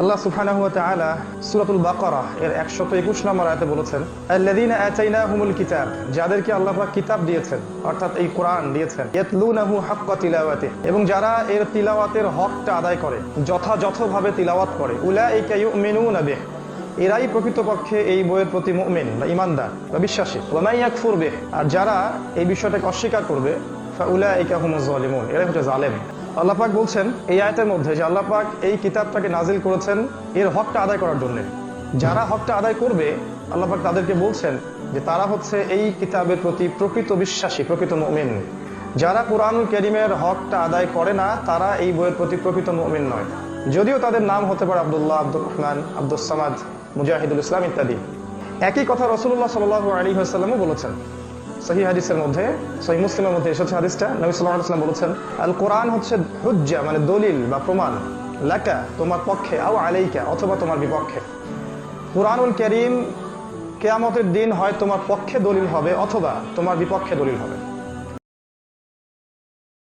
আল্লাহ সুবহানাহু ওয়া তাআলা সূরাতুল বাকারা এর 121 নম্বর আয়াতে বলেছেন, আল্লাযীনা আতাইনাহুমুল কিতাব যাদেরকে আল্লাহ পাক কিতাব দিয়েছেন, অর্থাৎ এই কোরআন দিয়েছেন, ইয়াতলুনাহু হাক্কা এবং যারা এর তিলাওয়াতের হকটা আদায় করে, যথাযথভাবে তিলাওয়াত করে, উলাইকা ইউমিনুনা বিহ এরাই প্রকৃতপক্ষে এই বইয়ের প্রতি মুমিন বা ইমানদার বা বিশ্বাসী। ওয়ামাই ইয়াকফুর বিহ আর যারা এই বিষয়টাকে অস্বীকার করবে, ফাউলাইকা হুমুজ জালিমুন এরাই হচ্ছে জালেম। আল্লাহ পাক বলছেন এই আয়াতের মধ্যে যে আল্লাহ পাক এই কিতাবটাকে নাজিল করেছেন এর হকটা আদায় করার জন্য। যারা হকটা আদায় করবে, আল্লাহ পাক তাদেরকে বলছেন যে তারা হচ্ছে এই কিতাবের প্রতি প্রকৃত বিশ্বাসী, প্রকৃত মুমিন। যারা কোরআনুল করিমের হকটা আদায় করে না, তারা এই বইয়ের প্রতি প্রকৃত মুমিন নয়। যদিও তাদের নাম হতে পারে আব্দুল্লাহ, আব্দুর রহমান আব্দুল সামাদ, মুজাহিদুল ইসলাম ইত্যাদি। একই কথা রসুল্লাহ সাল আলী আসাল্লামও বলেছেন। সহি হাদিসের মধ্যে সহি মুসলিমের মধ্যে এসেছে হাদিসটা। নবী সাল্লাহ বলেছেন আল কোরআন হচ্ছে হুজ্জা মানে দলিল বা প্রমাণ। লাকা, তোমার পক্ষে, আও আলাইকা, অথবা তোমার বিপক্ষে। কোরআনুল করিম, কেয়ামতের দিন হয় তোমার পক্ষে দলিল হবে, অথবা তোমার বিপক্ষে দলিল হবে।